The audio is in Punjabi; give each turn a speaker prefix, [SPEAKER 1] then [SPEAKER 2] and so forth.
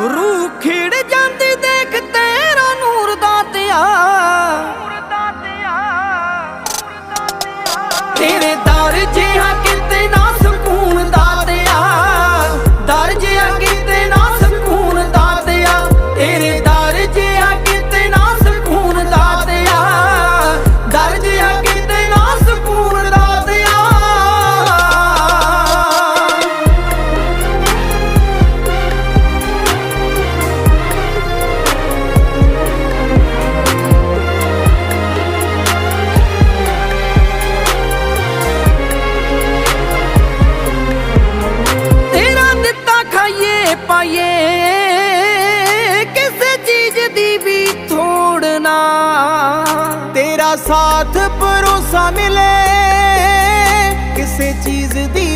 [SPEAKER 1] ਰੂਹ ਖਿੜ ਜਾਂਦੀ ਦੇਖ ਤੇਰਾ ਨੂਰ ਦਾਤਿਆ ਤੇਰੇ ਦਰ ਸਾਥ ਭਰੋਸਾ ਮਿਲੇ ਕਿਸੇ ਚੀਜ਼ ਦੀ